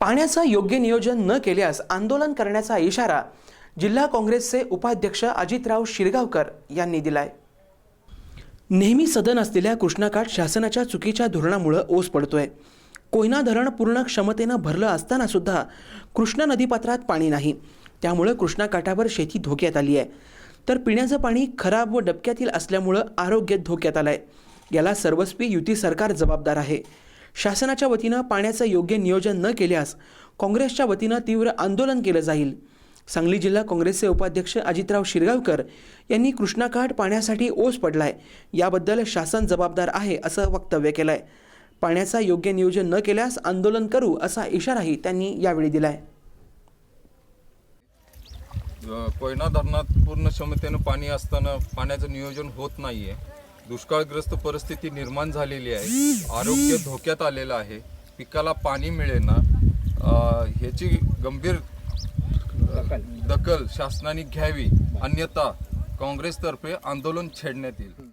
पाण्याचं योग्य नियोजन न केल्यास आंदोलन करण्याचा इशारा जिल्हा काँग्रेसचे उपाध्यक्ष अजितराव शिरगावकर यांनी दिलाय. नेहमी सदन असलेल्या कृष्णाकाठ शासनाच्या चुकीच्या धोरणामुळं ओस पडतोय. कोयना धरण पूर्ण क्षमतेनं भरलं असताना सुद्धा कृष्णा नदीपात्रात पाणी नाही. त्यामुळं कृष्णा काठावर शेती धोक्यात आली आहे. तर पिण्याचं पाणी खराब व डबक्यातील असल्यामुळं आरोग्य धोक्यात आलंय. याला सर्वस्वी युती सरकार जबाबदार आहे. शासनाच्या वतीनं पाण्याचं योग्य नियोजन न केल्यास काँग्रेसच्या वतीनं तीव्र आंदोलन केलं जाईल. सांगली जिल्हा काँग्रेसचे उपाध्यक्ष अजितराव शिरगावकर यांनी कृष्णाकाठ पाण्यासाठी ओस पडलाय. याबद्दल शासन जबाबदार आहे असं वक्तव्य केलंय. पाण्याचा योग्य नियोजन न केल्यास आंदोलन करू असा इशाराही त्यांनी यावेळी दिलाय. कोयना धरणात पूर्ण क्षमतेनं पाणी असताना पाण्याचं नियोजन होत नाही आहे दुष्काळग्रस्त परिस्थिती निर्माण झालेली आहे. आरोग्य धोक्यात आलेलं आहे. पिकाला पाणी मिळेना. ह्याची गंभीर दखल शासनाने घ्यावी. अन्यथा काँग्रेसतर्फे आंदोलन छेडण्यात येईल.